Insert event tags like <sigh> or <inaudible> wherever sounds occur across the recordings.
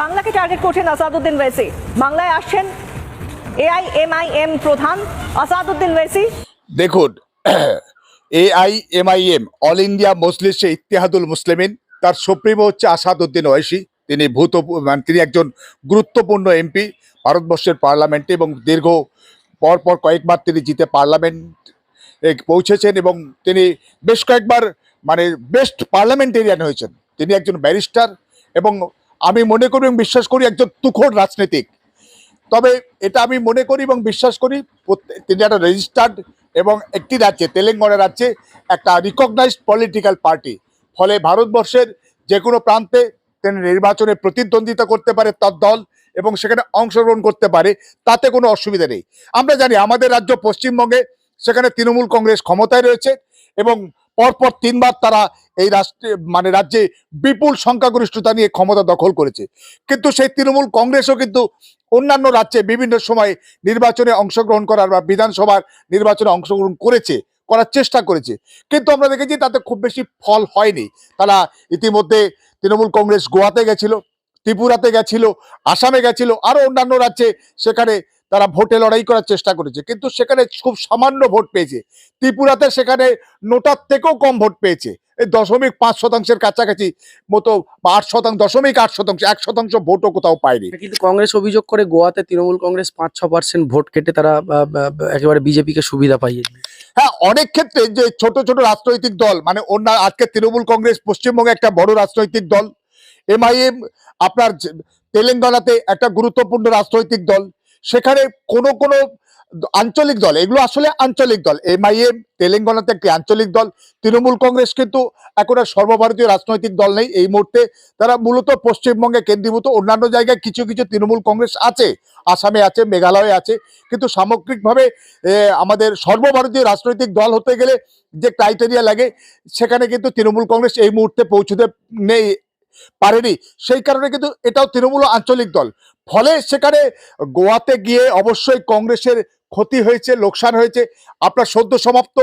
বাংলাকে টার্গেট করছেন আসাদুদ্দিন ওয়েসি। বাংলায় আসছেন এআইএমআইএম প্রধান আসাদুদ্দিন ওয়েসি। দেখুন, এআইএমআইএম অল ইন্ডিয়া মজলিসে ইতিহাদুল মুসলিমিন তার সুপ্রিমো হচ্ছে আসাদুদ্দিন ওয়েসি। তিনি ভূত মানে তিনি একজন গুরুত্বপূর্ণ এমপি ভারতবর্ষের পার্লামেন্টে এবং দীর্ঘ পর পর কয়েকবার তিনি জিতে পার্লামেন্ট পৌঁছেছেন এবং তিনি বেশ কয়েকবার মানে বেস্ট পার্লামেন্টেরিয়ান হয়েছেন। তিনি একজন ব্যারিস্টার এবং আমি মনে করি এবং বিশ্বাস করি একজন তুখোড় রাজনীতিক। তবে এটা আমি মনে করি এবং বিশ্বাস করি তিনি একটা রেজিস্টার্ড এবং একটি রাজ্যে, তেলেঙ্গানা রাজ্যে একটা রিকগনাইজড পলিটিক্যাল পার্টি ফলে ভারতবর্ষের যে কোনো প্রান্তে তিনি নির্বাচনে প্রতিদ্বন্দ্বিতা করতে পারে তার দল এবং সেখানে অংশগ্রহণ করতে পারে, তাতে কোনো অসুবিধা নেই। আমরা জানি আমাদের রাজ্য পশ্চিমবঙ্গে সেখানে তৃণমূল কংগ্রেস ক্ষমতায় রয়েছে এবং পরপর তিনবার তারা এই রাষ্ট্রে মানে রাজ্যে বিপুল সংখ্যাগরিষ্ঠতা নিয়ে ক্ষমতা দখল করেছে। কিন্তু সেই তৃণমূল কংগ্রেসও কিন্তু অন্যান্য রাজ্যে বিভিন্ন সময় নির্বাচনে অংশগ্রহণ করার বা বিধানসভার নির্বাচনে অংশগ্রহণ করেছে, করার চেষ্টা করেছে। কিন্তু আমরা দেখেছি তাতে খুব বেশি ফল হয়নি। তারা ইতিমধ্যে তৃণমূল কংগ্রেস গোয়াতে গেছিল, ত্রিপুরাতে গেছিল, আসামে গেছিল আরও অন্যান্য রাজ্যে সেখানে তারা ভোটে লড়াই করার চেষ্টা করেছে। কিন্তু সেখানে খুব সামান্য ভোট পেয়েছে। ত্রিপুরাতে সেখানে নোটার থেকেও কম ভোট পেয়েছে। এই দশমিক পাঁচ শতাংশের কাছাকাছি মতো আট শতাংশ দশমিক আট শতাংশ এক শতাংশ ভোটও কোথাও পায়নি। কিন্তু কংগ্রেস অভিযোগ করে গোয়াতে তৃণমূল কংগ্রেস পাঁচ ছ পার্সেন্ট ভোট কেটে তারা একেবারে বিজেপিকে সুবিধা পাইয়ে হ্যাঁ অনেক ক্ষেত্রে যে ছোট ছোট রাজনৈতিক দল মানে অন্য আজকে তৃণমূল কংগ্রেস পশ্চিমবঙ্গে একটা বড় রাজনৈতিক দল এমআইএম আপনার তেলেঙ্গানাতে একটা গুরুত্বপূর্ণ রাজনৈতিক দল সেখানে কোনো কোনো আঞ্চলিক দল, এগুলো আসলে আঞ্চলিক দল এম আই এমআইএম তেলেঙ্গানাতে একটি আঞ্চলিক দল, তৃণমূল কংগ্রেস কিন্তু এখন আর সর্বভারতীয় রাজনৈতিক দল নেই এই মুহূর্তে। তারা মূলত পশ্চিমবঙ্গে কেন্দ্রীভূত, অন্যান্য জায়গায় কিছু কিছু তৃণমূল কংগ্রেস আছে, আসামে আছে, মেঘালয়ে আছে, কিন্তু সামগ্রিকভাবে আমাদের সর্বভারতীয় রাজনৈতিক দল হতে গেলে যে ক্রাইটেরিয়া লাগে, সেখানে কিন্তু তৃণমূল কংগ্রেস এই মুহূর্তে পৌঁছতে নেই। পারেনি। সেই কারণে কিন্তু এটাও তৃণমূল আঞ্চলিক দল। ফলে সেখানে গোয়াতে গিয়ে অবশ্যই কংগ্রেসের ক্ষতি হয়েছে, লোকসান হয়েছে। আপনার সদ্য সমাপ্ত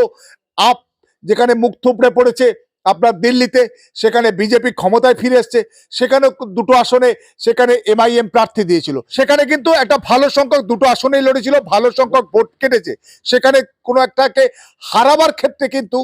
আপ, যেখানে মুখ থুবড়ে পড়েছে আপনার দিল্লিতে, সেখানে বিজেপি ক্ষমতায় ফিরে এসছে। সেখানে দুটো আসনে সেখানে এমআইএম প্রার্থী দিয়েছিল। সেখানে কিন্তু একটা ভালো সংখ্যক, দুটো আসনেই লড়েছিল, ভালো সংখ্যক ভোট কেটেছে। সেখানে কোনো একটাকে হারাবার ক্ষেত্রে কিন্তু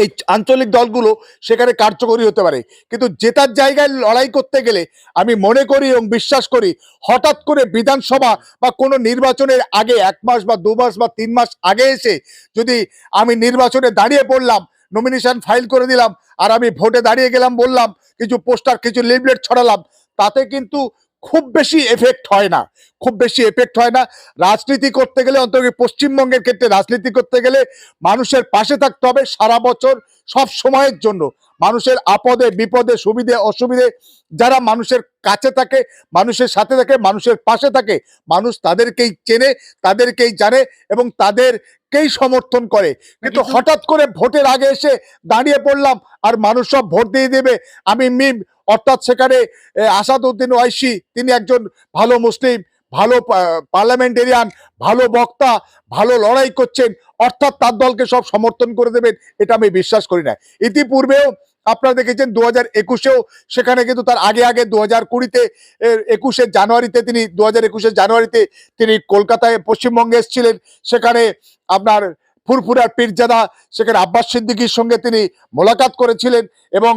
এই আঞ্চলিক দলগুলো সেখানে কার্যকরী হতে পারে। কিন্তু জেতার জায়গায় লড়াই করতে গেলে আমি মনে করি এবং বিশ্বাস করি, হঠাৎ করে বিধানসভা বা কোনো নির্বাচনের আগে এক মাস বা দু মাস বা তিন মাস আগে এসে যদি আমি নির্বাচনে দাঁড়িয়ে পড়লাম নমিনেশন ফাইল করে দিলাম, আর আমি ভোটে দাঁড়িয়ে গেলাম বললাম, কিছু পোস্টার কিছু লিফলেট ছড়ালাম, তাতে কিন্তু খুব বেশি এফেক্ট হয় না। খুব বেশি এফেক্ট হয় না। রাজনীতি করতে গেলে অন্তত পশ্চিমবঙ্গের ক্ষেত্রে রাজনীতি করতে গেলে মানুষের পাশে থাকতে হবে সারা বছর। সব সময়ের জন্য। মানুষের আপদে বিপদে সুবিধে অসুবিধে যারা মানুষের কাছে থাকে মানুষের সাথে থাকে মানুষের পাশে থাকে মানুষ তাদেরকেই চেনে তাদেরকেই জানে এবং তাদেরকেই সমর্থন করে। কিন্তু হঠাৎ করে ভোটের আগে এসে দাঁড়িয়ে পড়লাম আর মানুষ সব ভোট দিয়ে দেবে। আমি মিম অর্থাৎ সেখানে আসাদউদ্দিন ওয়াইসি তিনি একজন ভালো মুসলিম ভালো পার্লামেন্টেরিয়ান ভালো বক্তা, ভালো লড়াই করছেন, অর্থাৎ তার দলকে সব সমর্থন করে দেবেন, এটা আমি বিশ্বাস করি না। ইতিপূর্বেও আপনারা দেখেছেন দু হাজার একুশেও, সেখানে কিন্তু তার আগে আগে দু হাজার কুড়িতে একুশের জানুয়ারিতে তিনি, দু হাজার একুশের জানুয়ারিতে তিনি কলকাতায় পশ্চিমবঙ্গে এসেছিলেন, সেখানে আপনার ফুরফুরার পীরজাদা, সেখানে আব্বাস সিদ্দিকির সঙ্গে তিনি মোলাকাত করেছিলেন এবং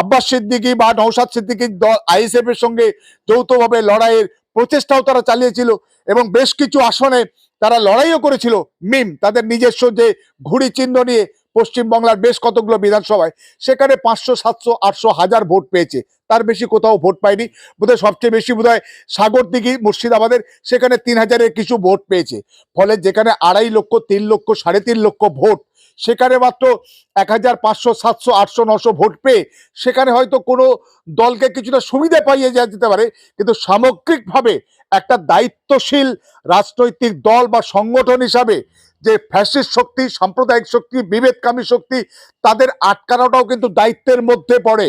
আব্বাস সিদ্দিকি বা নৌসাদ সিদ্দিকির দল আইএসএফ এর সঙ্গে যৌথভাবে লড়াইয়ের প্রচেষ্টাও তারা চালিয়েছিল এবং বেশ কিছু আসনে তারা লড়াইও করেছিল। মিম, তাদের নিজস্ব যে ঘুড়ি চিহ্ন নিয়ে পশ্চিমবাংলার বেশ কতগুলো বিধানসভায়, সেখানে পাঁচশো, সাতশো, আটশো হাজার ভোট পেয়েছে। তার বেশি কোথাও ভোট পায়নি। বোধহয় সবচেয়ে বেশি বোধহয় সাগর দিঘি মুর্শিদাবাদের, সেখানে তিন হাজারের কিছু ভোট পেয়েছে। ফলে যেখানে আড়াই লক্ষ, তিন লক্ষ, সাড়ে তিন লক্ষ ভোট সেখানে মাত্র এক হাজার পাঁচশো, সাতশো, আটশো, নশো ভোট পেয়ে সেখানে হয়তো কোনো দলকে কিছুটা সুবিধা পাইয়ে যা যেতে পারে। কিন্তু সামগ্রিকভাবে একটা দায়িত্বশীল রাজনৈতিক দল বা সংগঠন হিসাবে যে ফ্যাসিস্ট শক্তি, সাম্প্রদায়িক শক্তি, বিভেদকামী শক্তি, তাদের আটকানোটাও কিন্তু দায়িত্বের মধ্যে পড়ে।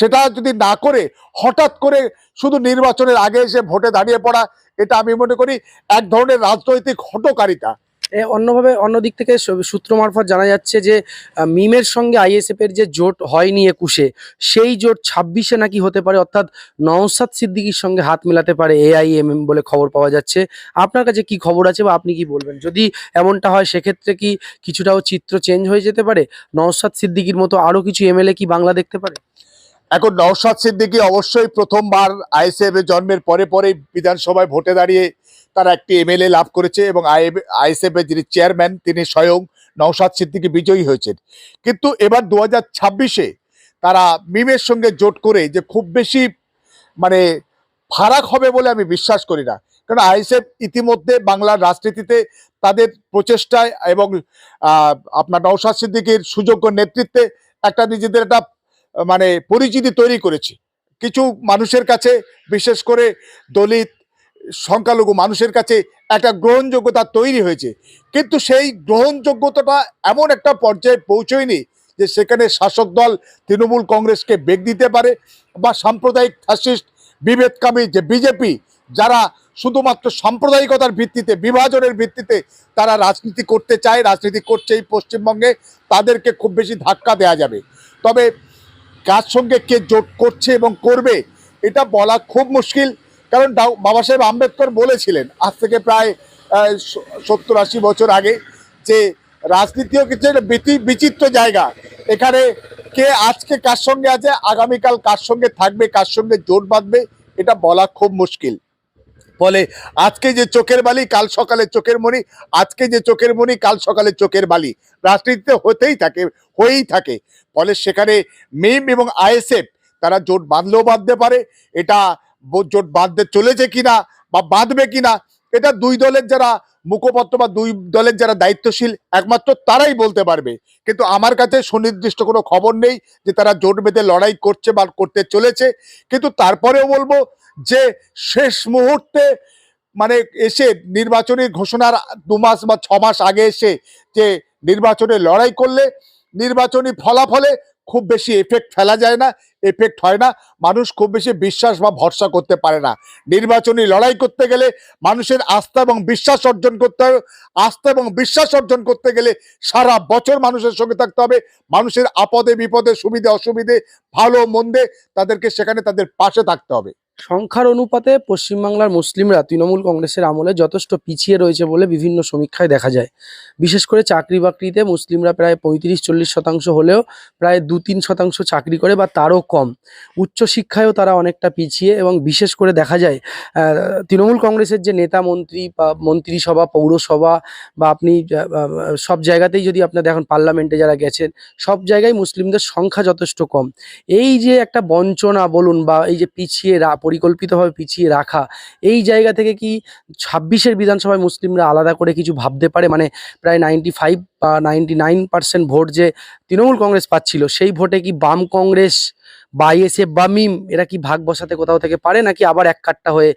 সেটা যদি না করে হঠাৎ করে শুধু নির্বাচনের আগে এসে ভোটে দাঁড়িয়ে পড়া, এটা আমি মনে করি এক ধরনের রাজনৈতিক হটকারিতা। অন্যভাবে অন্য দিক থেকে সূত্র মারফত জানা যাচ্ছে যে মিমের সঙ্গে আইএসএফ এর যে জোট হয়নি একুশে, সেই জোট ছাব্বিশে নাকি হতে পারে, অর্থাৎ নওসাদ সিদ্দিকির সঙ্গে হাত মেলাতে পারে এআইএমএম বলে খবর পাওয়া যাচ্ছে। আপনার কাছে কি খবর আছে বা আপনি কি বলবেন? যদি এমনটা হয়, সেক্ষেত্রে কি কিছুটাও চিত্র চেঞ্জ হয়ে যেতে পারে? নওসাদ সিদ্দিকির মতো আরও কিছু এমএলএ কি বাংলা দেখতে পারে? এখন নওশাদ সিদ্দিকী অবশ্যই প্রথমবার আইএসএফ জন্মের পরে পরে বিধানসভায় ভোটে দাঁড়িয়ে তারা একটি এমএলএ লাভ করেছে এবং আইএসএফ এর যিনি চেয়ারম্যান তিনি স্বয়ং নওশাদ সিদ্দিকী বিজয়ী হয়েছেন। কিন্তু এবার দু হাজার ছাব্বিশে তারা মিমের সঙ্গে জোট করে যে খুব বেশি মানে ফারাক হবে বলে আমি বিশ্বাস করি না। কারণ আইএসএফ ইতিমধ্যে বাংলার রাজনীতিতে তাদের প্রচেষ্টায় এবং আপনার নওশাদ সিদ্দিকীর সুযোগ্য নেতৃত্বে একটা নিজেদের একটা মানে পরিচিতি তৈরি করেছে। কিছু মানুষের কাছে, বিশেষ করে দলিত, সংখ্যালঘু মানুষের কাছে একটা গ্রহণযোগ্যতা তৈরি হয়েছে। কিন্তু সেই গ্রহণযোগ্যতাটা এমন একটা পর্যায়ে পৌঁছয়নি যে সেখানে শাসক দল তৃণমূল কংগ্রেসকে বেগ দিতে পারে বা সাম্প্রদায়িক ফ্যাসিস্ট বিভেদকামী যে বিজেপি, যারা শুধুমাত্র সাম্প্রদায়িকতার ভিত্তিতে, বিভাজনের ভিত্তিতে তারা রাজনীতি করতে চায়, রাজনীতি করছে এই পশ্চিমবঙ্গে, তাদেরকে খুব বেশি ধাক্কা দেওয়া যাবে। তবে কার সঙ্গে কে জোট করছে এবং করবে, এটা বলা খুব মুশকিল। কারণ বাবা সাহেব আম্বেদকর বলেছিলেন আজ থেকে প্রায় সত্তর আশি বছর আগে যে রাজনীতিও কিছু একটা বিচি- বিচিত্র জায়গা। এখানে কে আজকে কার সঙ্গে আছে, আগামীকাল কার সঙ্গে থাকবে, কার সঙ্গে জোট বাঁধবে, এটা বলা খুব মুশকিল। ফলে আজকে যে চোখের বালি, কাল সকালে চোখের মনি আজকে যে চোখের মনি কাল সকালে চোখের বালি। রাজনীতিতে হতেই থাকে, হয়েই থাকে। ফলে সেখানে মিম এবং আইএসএফ, তারা জোট বাঁধলেও বাঁধতে পারে। এটা জোট বাঁধতে চলেছে কিনা বা বাঁধবে কিনা, এটা দুই দলের যারা মুখপত্র বা দুই দলের যারা দায়িত্বশীল, একমাত্র তারাই বলতে পারবে। কিন্তু আমার কাছে সুনির্দিষ্ট কোনো খবর নেই যে তারা জোট বেঁধে লড়াই করছে বা করতে চলেছে। কিন্তু তারপরেও বলব যে শেষ মুহূর্তে মানে এসে নির্বাচনী ঘোষণার দু মাস বা ছ মাস আগে এসে যে নির্বাচনে লড়াই করলে নির্বাচনী ফলাফলে খুব বেশি এফেক্ট ফেলা যায় না এফেক্ট হয় না। মানুষ খুব বেশি বিশ্বাস বা ভরসা করতে পারে না। নির্বাচনী লড়াই করতে গেলে মানুষের আস্থা এবং বিশ্বাস অর্জন করতে হবে। আস্থা এবং বিশ্বাস অর্জন করতে গেলে সারা বছর মানুষের সঙ্গে থাকতে হবে। মানুষের আপদে বিপদে, সুবিধে, অসুবিধে, ভালো, মন্দে তাদেরকে সেখানে তাদের পাশে থাকতে হবে। সংখ্যার অনুপাতে পশ্চিমবাংলার মুসলিমরা তৃণমূল কংগ্রেসের আমলে যথেষ্ট পিছিয়ে রয়েছে বলে বিভিন্ন সমীক্ষায় দেখা যায়। বিশেষ করে চাকরি বাকরিতে মুসলিমরা প্রায় পঁয়ত্রিশ চল্লিশ শতাংশ হলেও প্রায় দু তিন শতাংশ চাকরি করে বা তারও কম। উচ্চশিক্ষায়ও তারা অনেকটা পিছিয়ে এবং বিশেষ করে দেখা যায় তৃণমূল কংগ্রেসের যে নেতা মন্ত্রী বা মন্ত্রিসভা, পৌরসভা বা আপনি সব জায়গাতেই যদি আপনার দেখেন পার্লামেন্টে যারা গেছেন, সব জায়গায় মুসলিমদের সংখ্যা যথেষ্ট কম। এই যে একটা বঞ্চনা বলুন বা এই যে পিছিয়ে পরিকল্পিতভাবে পিছিয়ে রাখা। এই জায়গা থেকে কি ছাব্বিশের বিধানসভায় মুসলিমরা আলাদা করে কিছু ভাবতে পারে? মানে প্রায় নাইনটি ফাইভ বা নাইনটি নাইন পার্সেন্ট ভোট যে তৃণমূল কংগ্রেস পাচ্ছিল, সেই ভোটে কি বাম কংগ্রেস বা আইএসএফ বা মিম এরা কি ভাগ বসাতে কোথাও থেকে পারে? নাকি আবার এক কাট্টা হয়ে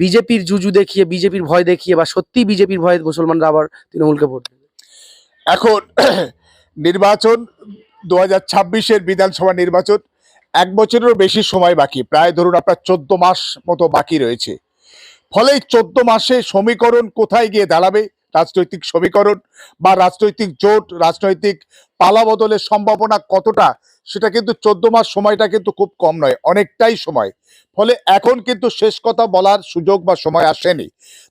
বিজেপির জুজু দেখিয়ে, বিজেপির ভয় দেখিয়ে বা সত্যি বিজেপির ভয়ে মুসলমানরা আবার তৃণমূলকে ভোট দেবে? এখন <clears throat> নির্বাচন দু হাজার ছাব্বিশের বিধানসভা নির্বাচন এক বছরেরও বেশি সময় বাকি। প্রায় ধরুন আপনার চোদ্দ মাস মতো বাকি রয়েছে। ফলে চোদ্দ মাসে সমীকরণ কোথায় গিয়ে দাঁড়াবে? রাজনৈতিক সমীকরণ বা রাজনৈতিক জোট, রাজনৈতিক পালা বদলের সম্ভাবনা কতটা? সেটা কিন্তু চোদ্দ মাস সময়টা কিন্তু খুব কম নয়, অনেকটাই সময়। ফলে এখন কিন্তু শেষ কথা বলার সুযোগ বা সময় আসেনি।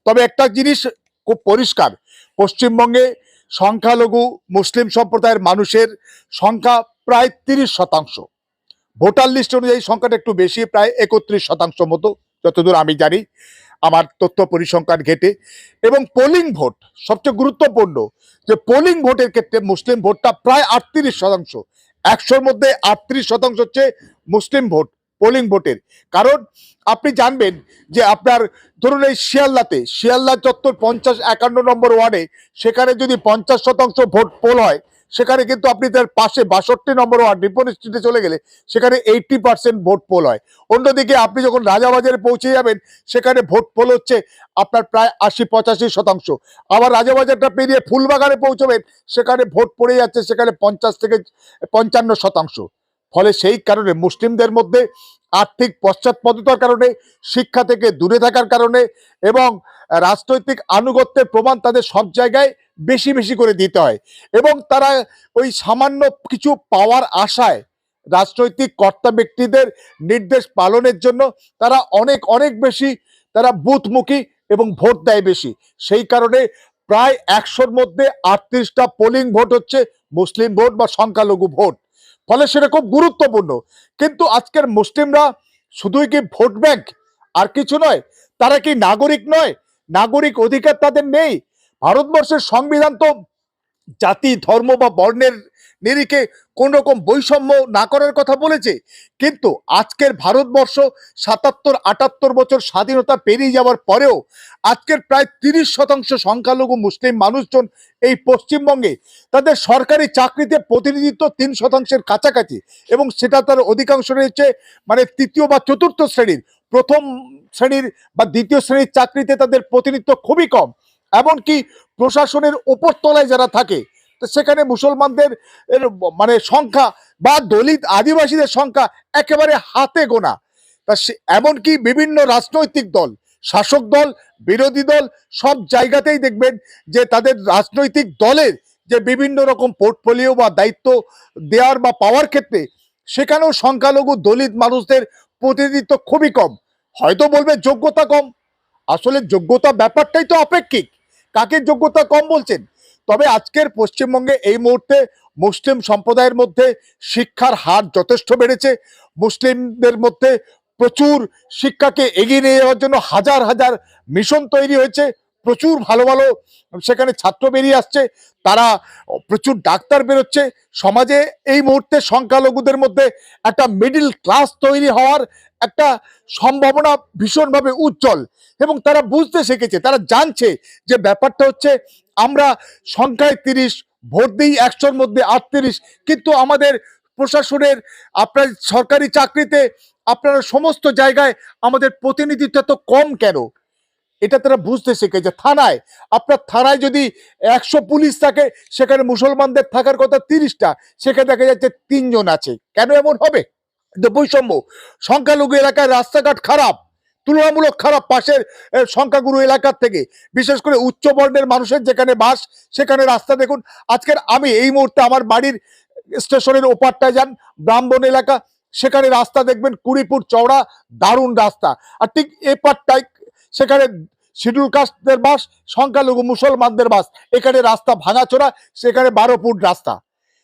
তবে একটা জিনিস খুব পরিষ্কার, পশ্চিমবঙ্গে সংখ্যালঘু মুসলিম সম্প্রদায়ের মানুষের সংখ্যা প্রায় তিরিশ শতাংশ। ভোটার লিস্ট অনুযায়ী সংখ্যাটা একটু বেশি, প্রায় একত্রিশ শতাংশ মতো, যতদূর আমি জানি, আমার তথ্য পরিসংখ্যান ঘেটে। এবং পোলিং ভোট সবচেয়ে গুরুত্বপূর্ণ, যে পোলিং ভোটের ক্ষেত্রে মুসলিম ভোটটা প্রায় আটত্রিশ শতাংশ। একশোর মধ্যে আটত্রিশ শতাংশ হচ্ছে মুসলিম ভোট। পোলিং ভোটের কারণ আপনি জানবেন যে আপনার ধরুন এই শিয়ালদাতে, শিয়ালদা চত্বর পঞ্চাশ একান্ন নম্বর ওয়ার্ডে, সেখানে যদি পঞ্চাশ শতাংশ ভোট পোল হয়, সেখানে কিন্তু আপনি তার পাশে বাষট্টি নম্বর ওয়ার্ড রিপন স্ট্রিটে চলে গেলে, সেখানে এইটটি পার্সেন্ট ভোট পোল হয়। অন্যদিকে আপনি যখন রাজাবাজারে পৌঁছে যাবেন, সেখানে ভোট পোল হচ্ছে আপনার প্রায় আশি পঁচাশি শতাংশ। আবার রাজাবাজারটা পেরিয়ে ফুলবাগানে পৌঁছবেন, সেখানে ভোট পড়ে যাচ্ছে সেখানে পঞ্চাশ থেকে পঞ্চান্ন শতাংশ। ফলে সেই কারণে মুসলিমদের মধ্যে আর্থিক পশ্চাৎপদতার কারণে, শিক্ষা থেকে দূরে থাকার কারণে এবং রাজনৈতিক আনুগত্যের প্রমাণ তাদের সব জায়গায় বেশি বেশি করে দিতে হয়। এবং তারা ওই সামান্য কিছু পাওয়ার আশায় রাজনৈতিক কর্তা ব্যক্তিদের নির্দেশ পালনের জন্য তারা অনেক অনেক বেশি তারা বুথমুখী এবং ভোট দেয় বেশি। সেই কারণে প্রায় একশোর মধ্যে আটত্রিশটা পোলিং ভোট হচ্ছে মুসলিম ভোট বা সংখ্যালঘু ভোট। ফলে সেটা খুব গুরুত্বপূর্ণ। কিন্তু আজকের মুসলিমরা শুধুই কি ভোট ব্যাংক আর কিছু নয়, তারা কি নাগরিক নয়? নাগরিক অধিকার তাদের নেই। ভারতবর্ষের সংবিধান তো জাতি, ধর্ম বা বর্ণের নিরিখে কোন রকম বৈষম্য না করার কথা বলেছে। কিন্তু আজকের ভারতবর্ষ সাতাত্তর, আটাত্তর বছর স্বাধীনতা পেরিয়ে যাওয়ার পরেও আজকের প্রায় তিরিশ শতাংশ সংখ্যালঘু মুসলিম মানুষজন এই পশ্চিমবঙ্গে তাদের সরকারি চাকরিতে প্রতিনিধিত্ব তিন শতাংশের কাছাকাছি এবং সেটা তার অধিকাংশ রয়েছে মানে তৃতীয় বা চতুর্থ শ্রেণির, প্রথম শ্রেণির বা দ্বিতীয় শ্রেণির চাকরিতে তাদের প্রতিনিধিত্ব খুবই কম। এমনকি প্রশাসনের ওপর তলায় যারা থাকে তো সেখানে মুসলমানদের মানে সংখ্যা বা দলিত আদিবাসীদের সংখ্যা একেবারে হাতে গোনা। তা এমনকি বিভিন্ন রাজনৈতিক দল, শাসক দল, বিরোধী দল সব জায়গাতেই দেখবেন যে তাদের রাজনৈতিক দলের যে বিভিন্ন রকম পোর্টফোলিও বা দায়িত্ব দেওয়ার বা পাওয়ার ক্ষেত্রে সেখানেও সংখ্যালঘু দলিত মানুষদের প্রতিনিধিত্ব খুবই কম। হয়তো বলবে যোগ্যতা কম। আসলে যোগ্যতা ব্যাপারটাই তো আপেক্ষিক। কাকে যোগ্যতা কম বলছেন? তবে আজকের পশ্চিমবঙ্গে এই মুহূর্তে মুসলিম সম্প্রদায়ের মধ্যে শিক্ষার হার যথেষ্ট বেড়েছে। মুসলিমদের মধ্যে প্রচুর শিক্ষাকে এগিয়ে নিয়ে যাওয়ার জন্য হাজার হাজার মিশন তৈরি হয়েছে। প্রচুর ভালো ভালো সেখানে ছাত্র বেরিয়ে আসছে। তারা প্রচুর ডাক্তার বেরোচ্ছে। সমাজে এই মুহূর্তে সংখ্যালঘুদের মধ্যে একটা মিডিল ক্লাস তৈরি হওয়ার একটা সম্ভাবনা ভীষণভাবে উজ্জ্বল এবং তারা বুঝতে শিখেছে, তারা জানছে যে ব্যাপারটা হচ্ছে আমরা সংখ্যায় তিরিশ, ভোট দিই একশোর মধ্যে আটত্রিশ, কিন্তু আমাদের প্রশাসনের, আপনার সরকারি চাকরিতে আপনারা সমস্ত জায়গায় আমাদের প্রতিনিধিত্ব তো কম কেন? এটা তারা বুঝতে শিখেছে থানায়, আপনার থানায় যদি একশো পুলিশ থাকে, সেখানে মুসলমানদের থাকার কথা তিরিশটা, সেখানে দেখা যাচ্ছে তিনজন আছে। কেন এমন হবে? বৈষম্য। সংখ্যালঘু এলাকায় রাস্তাঘাট খারাপ। তুলনামূলক খারাপ পাশের সংখ্যাগুরু এলাকার থেকে, বিশেষ করে উচ্চ বর্ণের মানুষের যেখানে বাস, সেখানে রাস্তা। দেখুন, আজকের আমি এই মুহূর্তে আমার বাড়ির স্টেশনের ওপারটায় যান, ব্রাহ্মণ এলাকা, সেখানে রাস্তা দেখবেন কুড়ি ফুট চওড়া, দারুণ রাস্তা। আর ঠিক এপারটায়, সেখানে শিডিউল কাস্টদের বাস, সংখ্যালঘু মুসলমানদের বাস, এখানে রাস্তা ভাঙাচোরা, সেখানে বারো ফুট রাস্তা।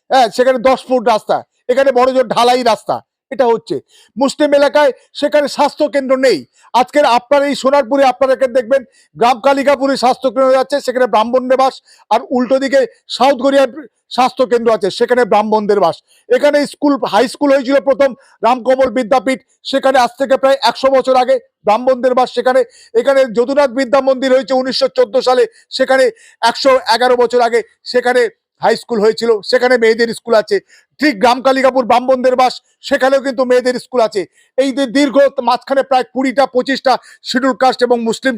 হ্যাঁ সেখানে দশ ফুট রাস্তা, এখানে বড় জোর ঢালাই রাস্তা। এটা হচ্ছে। মুসলিম এলাকায় সেখানে স্বাস্থ্য কেন্দ্র নেই। আজকের আপনার এই সোনারপুরে আপনারা দেখবেন, গ্রাম কালিকাপুরে স্বাস্থ্য কেন্দ্র আছে, সেখানে ব্রাহ্মণদের বাস, আর উল্টো দিকে সাউথ কোরিয়ার স্বাস্থ্য কেন্দ্র আছে, সেখানে ব্রাহ্মণদের বাস। এখানে স্কুল, হাই স্কুল হয়েছিল প্রথম, রামকমল বিদ্যাপীঠ, সেখানে আজ থেকে প্রায় একশো বছর আগে ব্রাহ্মণদের বাস সেখানে। এখানে যদুনাথ বিদ্যা মন্দির হয়েছে উনিশশো চোদ্দ সালে, সেখানে একশো এগারো বছর আগে সেখানে হাই স্কুল হয়েছিল, সেখানে মেয়েদের স্কুল আছে। ঠিক গ্রাম কালিকাপুর ব্রাহ্মণদের বাস, সেখানেও কিন্তু মেয়েদের স্কুল আছে। এই যে দীর্ঘ মাঝখানে প্রায় কুড়িটা, পঁচিশটা শিডিউল কাস্ট এবং মুসলিম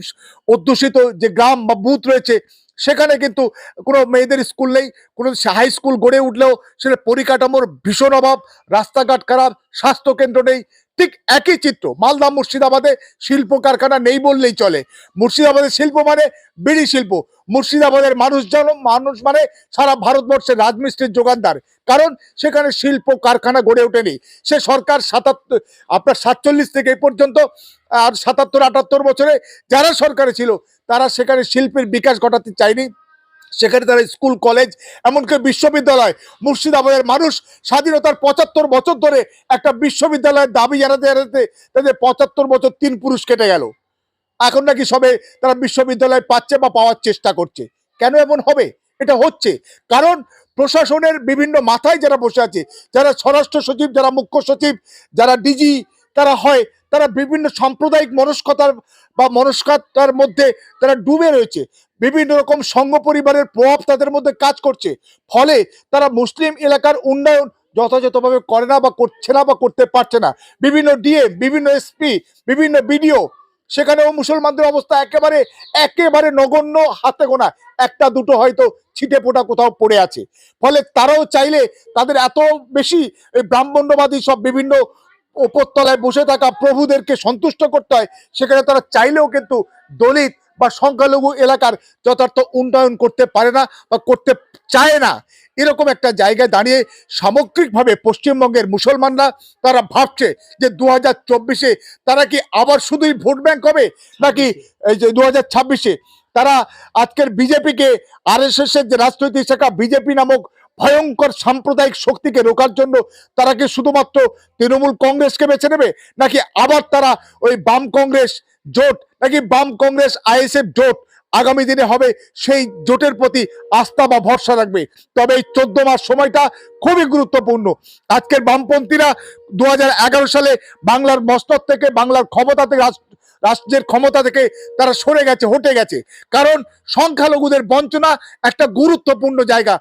অধ্যুষিত যে গ্রাম বা বুথ রয়েছে, সেখানে কিন্তু কোনো মেয়েদের স্কুল নেই। কোনো হাই স্কুল গড়ে উঠলেও সেটা পরিকাঠামোর ভীষণ অভাব, রাস্তাঘাট খারাপ স্বাস্থ্য কেন্দ্র নেই। ঠিক একই চিত্র, মালদা মুর্শিদাবাদে শিল্প কারখানা নেই বললেই চলে। মুর্শিদাবাদের শিল্প মানে বিড়ি শিল্প। মুর্শিদাবাদের মানুষ যেন মানুষ মানে সারা ভারতবর্ষের রাজমিস্ত্রির যোগানদার। কারণ সেখানে শিল্প কারখানা গড়ে ওঠেনি। সে সরকার সাতাত্তর, আপনার সাতচল্লিশ থেকে এই পর্যন্ত, আর সাতাত্তর, আটাত্তর বছরে যারা সরকারে ছিল, তারা সেখানে শিল্পের বিকাশ ঘটাতে চায়নি। সেখানে তারা স্কুল, কলেজ, এমনকি বিশ্ববিদ্যালয়, মুর্শিদাবাদের মানুষ স্বাধীনতার পঁচাত্তর বছর ধরে একটা বিশ্ববিদ্যালয়ের দাবি জানাতে জানাতে তাদের পঁচাত্তর বছর তিন পুরুষ কেটে গেল। এখন নাকি সবে তারা বিশ্ববিদ্যালয় পাচ্ছে বা পাওয়ার চেষ্টা করছে। কেন এমন হবে? এটা হচ্ছে। কারণ প্রশাসনের বিভিন্ন মাথায় যারা বসে আছে, যারা স্বরাষ্ট্র সচিব, যারা মুখ্য সচিব, যারা ডিজি তারা হয়, তারা বিভিন্ন সাম্প্রদায়িক মনস্কতার বা মনস্কতার মধ্যে তারা ডুবে রয়েছে। বিভিন্ন রকম সংঘ পরিবারের প্রভাব তাদের মধ্যে কাজ করছে। ফলে তারা মুসলিম এলাকার উন্নয়ন যথাযথভাবে করে না বা করছে না বা করতে পারছে না। বিভিন্ন ডিএম বিভিন্ন এসপি বিভিন্ন বিডিও সেখানেও মুসলমানদের অবস্থা একেবারে একেবারে নগণ্য হাতে গোনা। একটা দুটো হয়তো ছিটে পোটা কোথাও পড়ে আছে। ফলে তারাও চাইলে তাদের এত বেশি ব্রাহ্মণ্যবাদী সব বিভিন্ন উপরতলায় বসে থাকা প্রভুদেরকে সন্তুষ্ট করতে হয়, সেখানে তারা চাইলেও কিন্তু দলিত বা সংখ্যালঘু এলাকার যথার্থ উন্নয়ন করতে পারে না বা করতে চায় না। এরকম একটা জায়গায় দাঁড়িয়ে সামগ্রিকভাবে পশ্চিমবঙ্গের মুসলমানরা তারা ভাবছে যে দু হাজার চব্বিশে তারা কি আবার শুধুই ভোট ব্যাংক হবে? নাকি এই যে দু হাজার ছাব্বিশে তারা আজকের বিজেপিকে আর এস এস এর যে রাজনৈতিক শাখা বিজেপি নামক ভয়ঙ্কর সাম্প্রদায়িক শক্তিকে রোকার জন্য তারা কি শুধুমাত্র তৃণমূল কংগ্রেসকে বেছে নেবে? নাকি আবার তারা ওই বাম কংগ্রেস জোট নাকি বাম কংগ্রেস, আইএসএফ জোট আগামী দিনে হবে? সেই জোটের প্রতি আস্থা বা ভরসা রাখবে। তবে এই চোদ্দ মাস সময়টা খুবই গুরুত্বপূর্ণ। আজকের বামপন্থীরা দু হাজার এগারো সালে বাংলার মস্তক থেকে বাংলার ক্ষমতা থেকে রাষ্ট্রের ক্ষমতা থেকে তারা সরে গেছে, হটে গেছে। কারণ সংখ্যালঘুদের বঞ্চনা একটা গুরুত্বপূর্ণ জায়গা।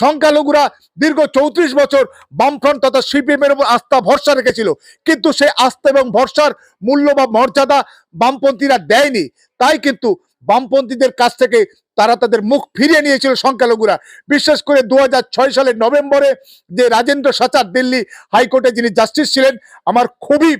সংখ্যালঘুরা দীর্ঘ চৌত্রিশ বছর বামফ্রন্ট তথা সিপিএম এর উপর আস্থা, ভরসা রেখেছিল। কিন্তু সেই আস্থা এবং ভরসার মূল্য বা মর্যাদা বামপন্থীরা দেয়নি। তাই কিন্তু বামপন্থীদের কাছ থেকে তারা তাদের মুখ ফিরিয়ে নিয়েছিল সংখ্যালঘুরা। বিশেষ করে দু হাজার ছয় সালের নভেম্বরে যে রাজেন্দ্র সাচার দিল্লি হাইকোর্টে যিনি জাস্টিস ছিলেন, আমার খুবই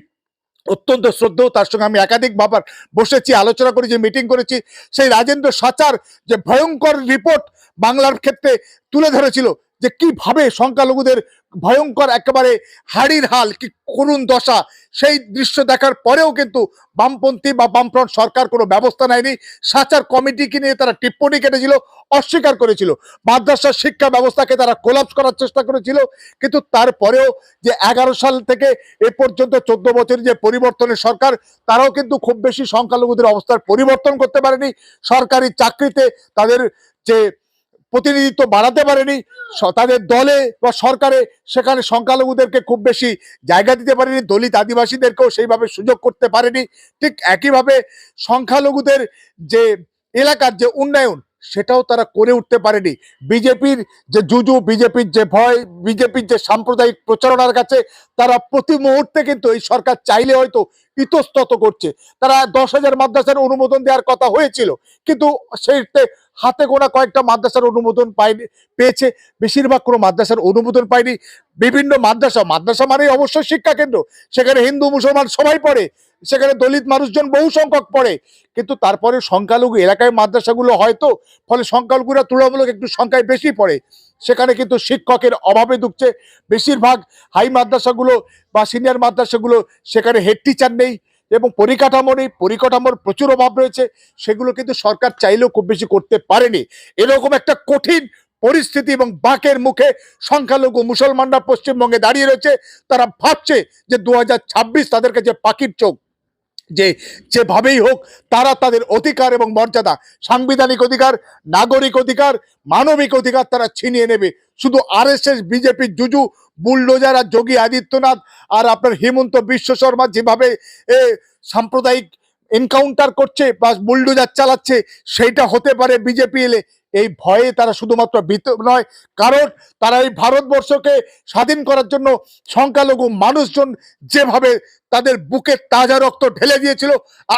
অত্যন্ত শ্রদ্ধেও তার সঙ্গে আমি একাধিক বাবার বসেছি, আলোচনা করেছি মিটিং করেছি। সেই রাজেন্দ্র সাচার যে ভয়ঙ্কর রিপোর্ট বাংলার ক্ষেত্রে তুলে ধরেছিল যে কীভাবে সংখ্যালঘুদের ভয়ঙ্কর একেবারে হাড়ির হাল, কি করুণ দশা, সেই দৃশ্য দেখার পরেও কিন্তু বামপন্থী বা বামফ্রন্ট সরকার কোনো ব্যবস্থা নেয়নি। সাচার কমিটিকে নিয়ে তারা টিপ্পণী কেটেছিল, অস্বীকার করেছিল। মাদ্রাসার শিক্ষা ব্যবস্থাকে তারা কোলাপস করার চেষ্টা করেছিল। কিন্তু তারপরেও যে এগারো সাল থেকে এ পর্যন্ত চোদ্দ বছর যে পরিবর্তনের সরকার, তারাও কিন্তু খুব বেশি সংখ্যালঘুদের অবস্থার পরিবর্তন করতে পারেনি। সরকারি চাকরিতে তাদের যে প্রতিনিধিত্ব বাড়াতে পারেনি। তাদের দলে বা সরকারে সেখানে সংখ্যালঘুদেরকে খুব বেশি জায়গা দিতে পারেনি, দলিত আদিবাসীদেরকেও সেইভাবে সুযোগ করতে পারেনি। ঠিক একইভাবে সংখ্যালঘুদের যে এলাকার যে উন্নয়ন, সেটাও তারা করে উঠতে পারেনি। বিজেপির যে জুজু, বিজেপির যে ভয়, বিজেপির যে সাম্প্রদায়িক প্রচারণার কাছে তারা প্রতি মুহূর্তে কিন্তু এই সরকার চাইলে হয়তো ইতস্তত করছে। তারা দশ হাজার মাদ্রাসার অনুমোদন দেওয়ার কথা হয়েছিল, কিন্তু সেইতে হাতে গোনা কয়েকটা মাদ্রাসার অনুমোদন পায়নি, পেয়েছে বেশিরভাগ কোনো মাদ্রাসার অনুমোদন পায়নি। বিভিন্ন মাদ্রাসা মাদ্রাসা মানেই অবশ্যই শিক্ষা কেন্দ্র। সেখানে হিন্দু, মুসলমান সবাই পড়ে, সেখানে দলিত মানুষজন বহু সংখ্যক পড়ে। কিন্তু তারপরে সংখ্যালঘু এলাকায় মাদ্রাসাগুলো হয়তো ফলে সংখ্যালঘুরা তুলনামূলক একটু সংখ্যায় বেশি পড়ে। সেখানে কিন্তু শিক্ষকের অভাবে ঢুকছে বেশিরভাগ হাই মাদ্রাসাগুলো বা সিনিয়র মাদ্রাসাগুলো, সেখানে হেড টিচার নেই। এবং পরিকাঠামো এই পরিকাঠামোর প্রচুর অভাব রয়েছে, সেগুলো কিন্তু সরকার চাইলেও খুব বেশি করতে পারেনি। এরকম একটা কঠিন পরিস্থিতি এবং বাকের মুখে সংখ্যালঘু মুসলমানরা পশ্চিমবঙ্গে দাঁড়িয়ে রয়েছে, তারা ভাবছে যে দু হাজার ছাব্বিশ তাদের কাছে পাখির চোখ যে যেভাবেই হোক তারা তাদের অধিকার এবং মর্যাদা সাংবিধানিক অধিকার নাগরিক অধিকার মানবিক অধিকার তারা ছিনিয়ে নেবে। শুধু আর এস এস বিজেপির জুজু বুলডোজার আর যোগী আদিত্যনাথ আর আপনার হেমন্ত বিশ্ব শর্মা যেভাবে এ, সাম্প্রদায়িক এনকাউন্টার করছে বা বুলডোজার চালাচ্ছে সেইটা হতে পারে বিজেপি এলে। এই ভয়ে তারা শুধুমাত্র ভীত নয়, কারণ তারা এই ভারতবর্ষকে স্বাধীন করার জন্য সংখ্যালঘু মানুষজন যেভাবে তাদের বুকে তাজা রক্ত ঢেলে দিয়েছিল,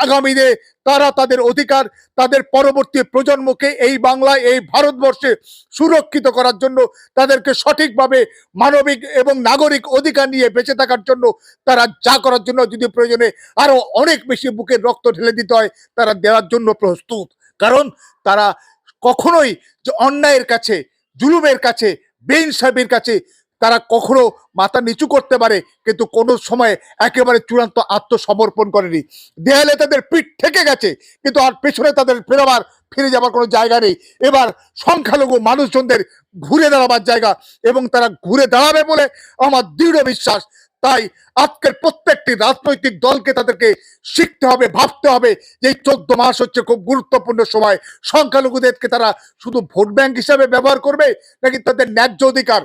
আগামী দিনে তারা তাদের অধিকার, তাদের পরবর্তী প্রজন্মকে এই বাংলায়, এই ভারতবর্ষে সুরক্ষিত করার জন্য, তাদেরকে সঠিকভাবে মানবিক এবং নাগরিক অধিকার নিয়ে বেঁচে থাকার জন্য তারা যা করার জন্য যদি প্রয়োজনে আরও অনেক বেশি বুকের রক্ত ঢেলে দিতে হয়, তারা দেওয়ার জন্য প্রস্তুত। কারণ তারা কখনোই যে অন্যায়ের কাছে, জুলুমের কাছে, বেইনসাফির কাছে তারা কখনো মাথা নিচু করতে পারে, কিন্তু কোনো সময় একেবারে চূড়ান্ত আত্মসমর্পণ করেনি। দেয়ালে তাদের পিঠ থেকে গেছে, কিন্তু আর পেছনে তাদের ফেরাবার, ফিরে যাবার কোনো জায়গা নেই। এবার সংখ্যালঘু মানুষজনদের ঘুরে দাঁড়াবার জায়গা, এবং তারা ঘুরে দাঁড়াবে বলে আমার দৃঢ় বিশ্বাস। তাই আজকের প্রত্যেকটি রাজনৈতিক দলকে তাদেরকে শিখতে হবে, ভাবতে হবে যে এই চোদ্দ মাস হচ্ছে খুব গুরুত্বপূর্ণ সময়। সংখ্যালঘুদেরকে তারা শুধু ভোট ব্যাংক হিসাবে ব্যবহার করবে নাকি তাদের ন্যায্য অধিকার,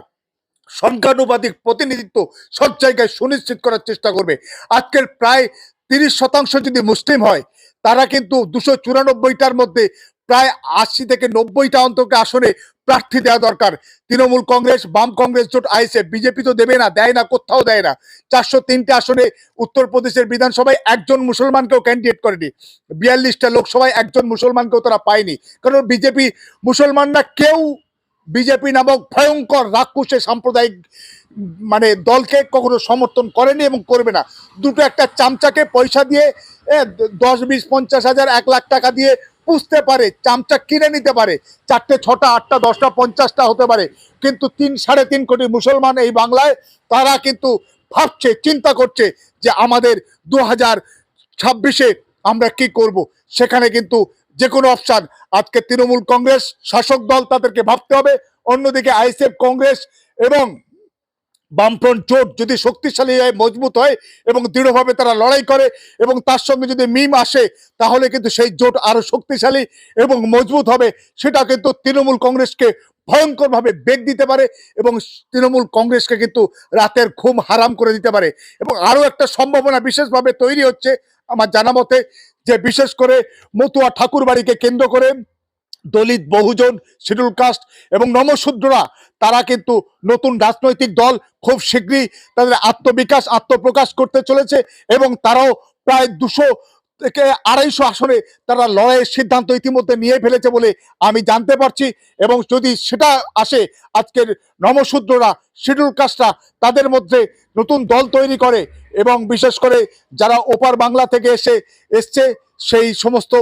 সংখ্যানুপাতিক প্রতিনিধিত্ব সব জায়গায় সুনিশ্চিত করার চেষ্টা করবে। আজকের প্রায় তিরিশ শতাংশ যদি মুসলিম হয়, তারা কিন্তু দুশো চুরানব্বইটার মধ্যে প্রায় আশি থেকে নব্বইটা অন্তকে আসনে প্রার্থী দেওয়া দরকার। তৃণমূল কংগ্রেস, বাম কংগ্রেস জোট আইসে বিজেপি তো দেবে না, দেয় না, কোথাও দেয় না। চারশো তিনটে আসনে উত্তরপ্রদেশের বিধানসভায় একজন মুসলমানকেও ক্যান্ডিডেট করেনি। বিয়াল্লিশটা লোকসভায় একজন মুসলমানকেও তারা পায়নি। কারণ বিজেপি মুসলমানরা কেউ বিজেপি নামক ভয়ঙ্কর রাক্ষসে সাম্প্রদায়িক মানে দলকে কখনো সমর্থন করেনি এবং করবে না। দুটো একটা চামচাকে পয়সা দিয়ে দশ, বিশ, পঞ্চাশ হাজার, এক লাখ টাকা দিয়ে পুষতে পারে, চামচা কিনে নিতে পারে। চারটে, ছটা, আটটা, দশটা, পঞ্চাশটা হতে পারে। কিন্তু তিন, সাড়ে তিন কোটি মুসলমান এই বাংলায়, তারা কিন্তু ভাবছে, চিন্তা করছে যে আমাদের দু হাজার ছাব্বিশে আমরা কি করব। সেখানে কিন্তু যে কোনো অপশান, আজকে তৃণমূল কংগ্রেস শাসক দল তাদেরকে ভাবতে হবে। অন্যদিকে আইএসএফ কংগ্রেস এবং বামফ্রন্ট জোট যদি শক্তিশালী হয়, মজবুত হয় এবং দৃঢ়ভাবে তারা লড়াই করে এবং তার সঙ্গে যদি মিম আসে, তাহলে কিন্তু সেই জোট আরও শক্তিশালী এবং মজবুত হবে। সেটা কিন্তু তৃণমূল কংগ্রেসকে ভয়ঙ্করভাবে বেগ দিতে পারে এবং তৃণমূল কংগ্রেসকে কিন্তু রাতের ঘুম হারাম করে দিতে পারে। এবং আরও একটা সম্ভাবনা বিশেষভাবে তৈরি হচ্ছে আমার জানা মতে, যে বিশেষ করে মতুয়া ঠাকুরবাড়িকে কেন্দ্র করে দলিত বহুজন শিডিউল কাস্ট এবং নমশূদ্ররা, তারা কিন্তু নতুন রাজনৈতিক দল খুব শীঘ্রই তাদের আত্মবিকাশ, আত্মপ্রকাশ করতে চলেছে এবং তারাও প্রায় দুশো থেকে আড়াইশো আসনে তারা লড়াইয়ের সিদ্ধান্ত ইতিমধ্যে নিয়ে ফেলেছে বলে আমি জানতে পারছি এবং যদি সেটা আসে, আজকের নমশূদ্ররা, শিডিউল কাস্টরা তাদের মধ্যে নতুন দল তৈরি করে এবং বিশেষ করে যারা ওপার বাংলা থেকে এসে, এসছে সেই সমস্ত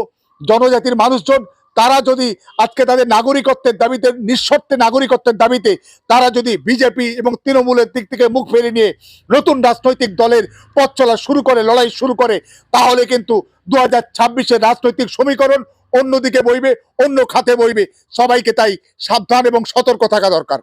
জনজাতির মানুষজন তারা যদি আজকে তাদের নাগরিকত্বের দাবিতে, নিঃশর্তে নাগরিকত্বের দাবিতে তারা যদি বিজেপি এবং তৃণমূলের দিক থেকে মুখ ফেরে নিয়ে নতুন রাজনৈতিক দলের পথ চলা শুরু করে, লড়াই শুরু করে, তাহলে কিন্তু দু হাজার ছাব্বিশের রাজনৈতিক সমীকরণ অন্যদিকে বইবে, অন্য খাতে বইবে। সবাইকে তাই সাবধান এবং সতর্ক থাকা দরকার।